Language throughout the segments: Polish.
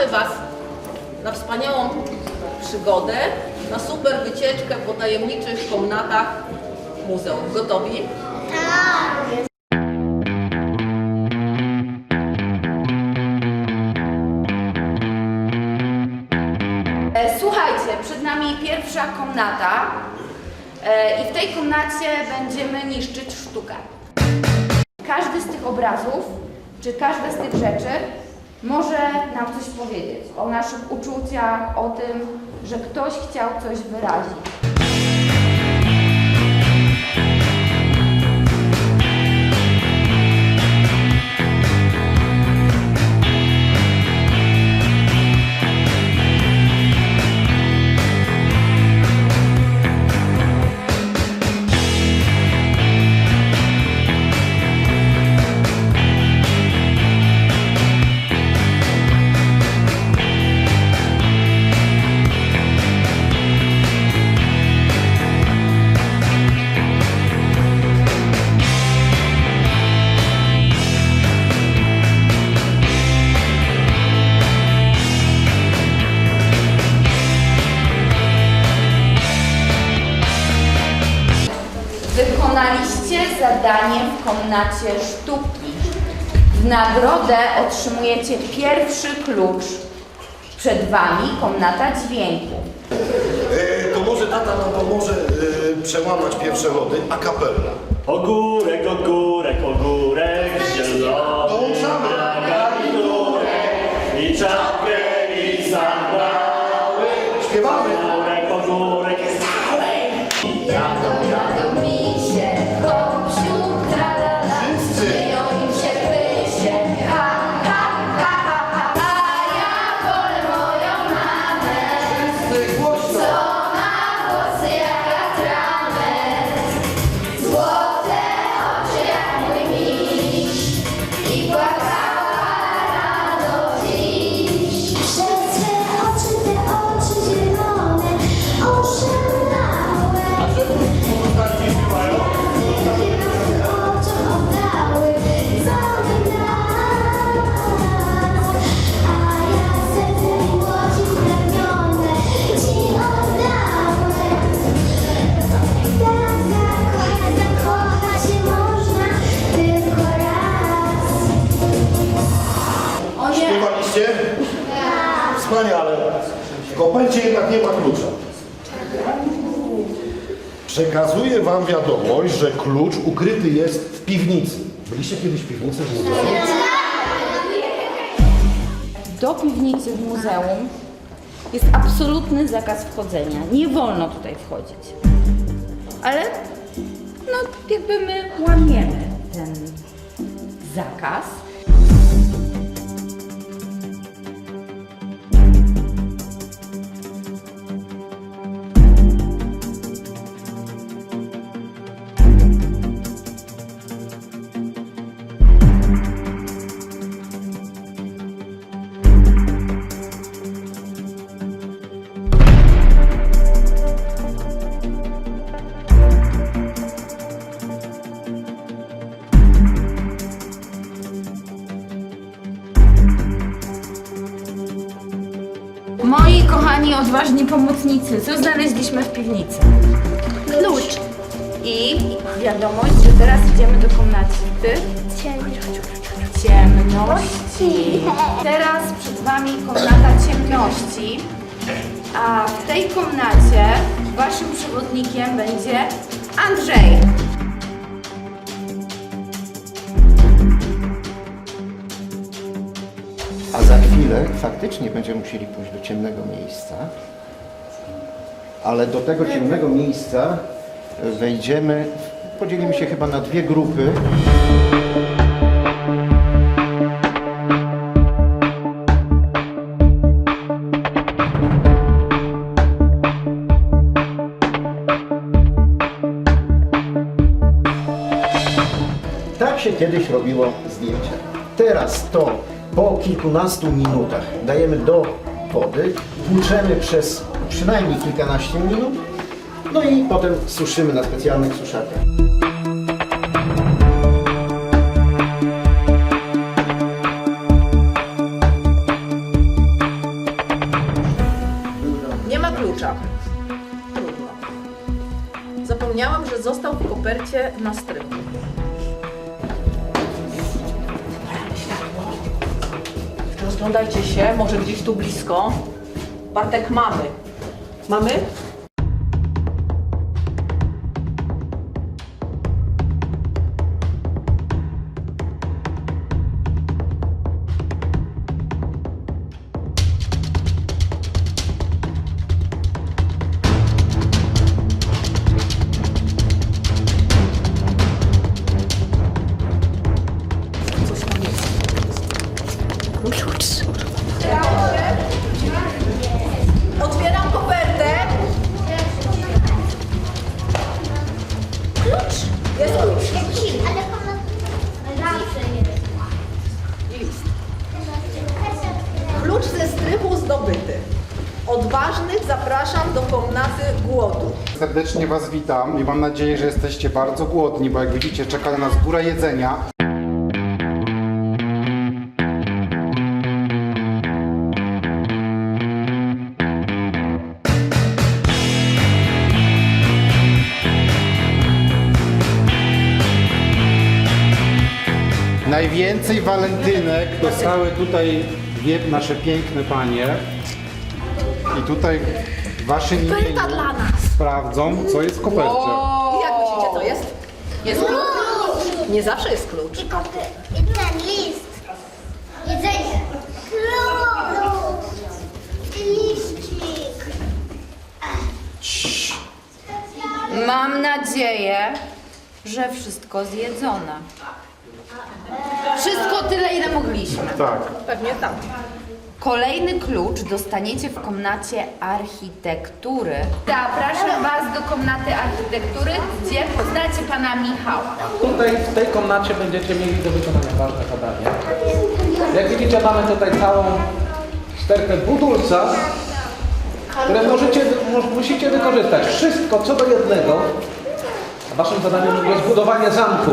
zapraszamy Was na wspaniałą przygodę, na super wycieczkę po tajemniczych komnatach muzeum. Gotowi? E, Słuchajcie, przed nami pierwsza komnata e, i w tej komnacie będziemy niszczyć sztukę. Każdy z tych obrazów, czy każda z tych rzeczy może nam coś powiedzieć o naszych uczuciach, o tym, że ktoś chciał coś wyrazić. Wykonaliście zadanie w komnacie sztuki. W nagrodę otrzymujecie pierwszy klucz. Przed Wami komnata dźwięku. E, to może tata nam pomoże e, przełamać pierwsze lody a cappella. Ogórek, ogórek, ogórek zielony. Dołączamy. Garniturek i czapkę i sandały. Nie ma klucza. Przekazuję wam wiadomość, że klucz ukryty jest w piwnicy. Byliście kiedyś w piwnicy w muzeum? Do piwnicy w muzeum jest absolutny zakaz wchodzenia. Nie wolno tutaj wchodzić. Ale no jakby my łamiemy ten zakaz. Moi kochani, odważni pomocnicy, co znaleźliśmy w piwnicy? Klucz. I wiadomość, że teraz idziemy do komnaty ciemności. Teraz przed Wami komnata ciemności. A w tej komnacie Waszym przewodnikiem będzie Andrzej. Chwilę faktycznie będziemy musieli pójść do ciemnego miejsca, ale do tego ciemnego miejsca wejdziemy, podzielimy się chyba na dwie grupy. Tak się kiedyś robiło zdjęcia. Teraz to po kilkunastu minutach dajemy do wody, tłuczemy przez przynajmniej kilkanaście minut, no i potem suszymy na specjalnych suszarkach. ma klucza. Trudno. Zapomniałam, że został w kopercie na strychu. Rozglądajcie się, może gdzieś tu blisko. Bartek, mamy. Mamy? Ze strychu zdobyty. Odważnych zapraszam do komnaty głodu. Serdecznie Was witam i mam nadzieję, że jesteście bardzo głodni, bo jak widzicie czeka na nas góra jedzenia. Najwięcej walentynek dostały tutaj dwie nasze piękne panie. I tutaj wasze imieniny sprawdzą, co jest w kopercie. I jak myślicie, co jest? Jest klucz? Nie zawsze jest klucz. I kopy. I ten list. Jedzenie. Klucz. I liścik. Mam nadzieję, że wszystko zjedzone. Wszystko tyle, ile mogliśmy. Tak. Pewnie tak. Kolejny klucz dostaniecie w komnacie architektury. Zapraszam Was do komnaty architektury, gdzie poznacie pana Michała. Tutaj w tej komnacie będziecie mieli do wykonania ważne zadanie. Jak widzicie mamy tutaj całą stertę budulca, które możecie, mo- musicie wykorzystać. Wszystko co do jednego. A waszym zadaniem jest budowanie zamku.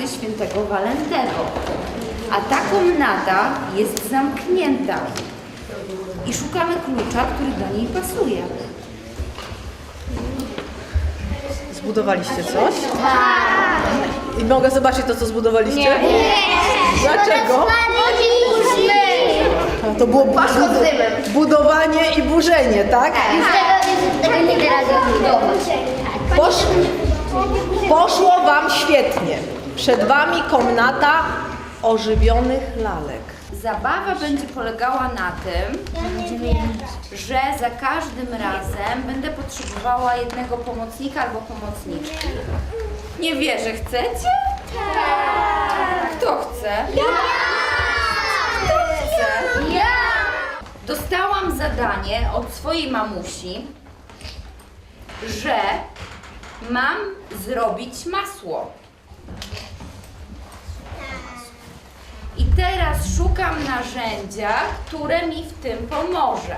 Komnaty świętego Walentego. A ta komnata jest zamknięta. I szukamy klucza, który do niej pasuje. Zbudowaliście coś? I mogę zobaczyć to, co zbudowaliście? Nie. Dlaczego? To było bu- budowanie i burzenie, tak? tego nie da rady odbudować. Posz... Poszło Wam świetnie. Przed Wami komnata ożywionych lalek. Zabawa będzie polegała na tym, że za każdym razem będę potrzebowała jednego pomocnika albo pomocniczki. Nie wierzę, chcecie? Tak. Kto chce? Ja! Kto chce? Ja! Dostałam zadanie od swojej mamusi, że mam zrobić masło. I teraz szukam narzędzia, które mi w tym pomoże.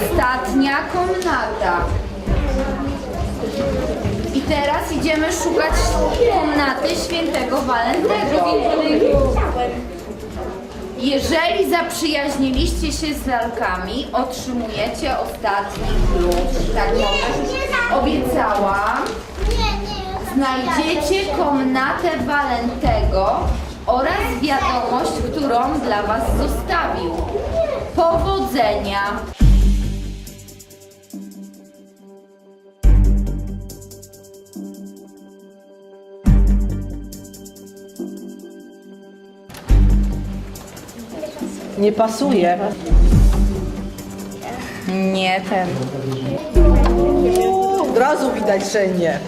Ostatnia komnata. I teraz idziemy szukać komnaty świętego Walentego. Jeżeli zaprzyjaźniliście się z lalkami, otrzymujecie ostatni klucz. Tak obiecałam. Znajdziecie komnatę Walentego oraz wiadomość, którą dla Was zostawił. Powodzenia! Nie pasuje. Nie ten. Od razu widać, że nie.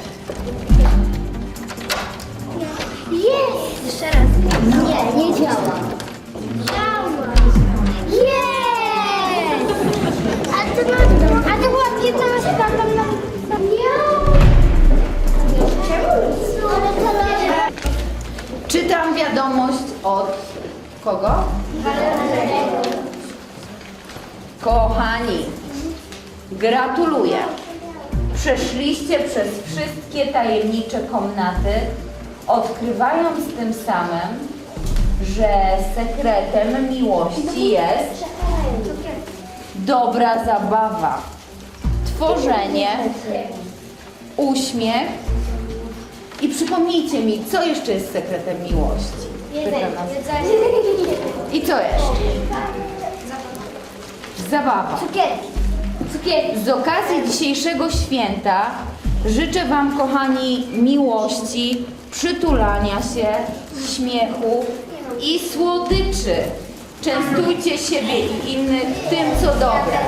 Jest! Jeszcze raz. Nie, nie działa. Działa. Jest! A to, ma, a to była 15 tam tam na... Miau. Ale to Czytam wiadomość od kogo? Kochani, gratuluję. Przeszliście przez wszystkie tajemnicze komnaty, odkrywając tym samym, że sekretem miłości jest dobra zabawa, tworzenie, uśmiech i przypomnijcie mi, co jeszcze jest sekretem miłości? Pytam nas. I co jeszcze? Zabawa. Cukierki. Cukierki. Z okazji dzisiejszego święta życzę Wam, kochani, miłości, przytulania się, śmiechu i słodyczy. Częstujcie siebie i innych tym, co dobre.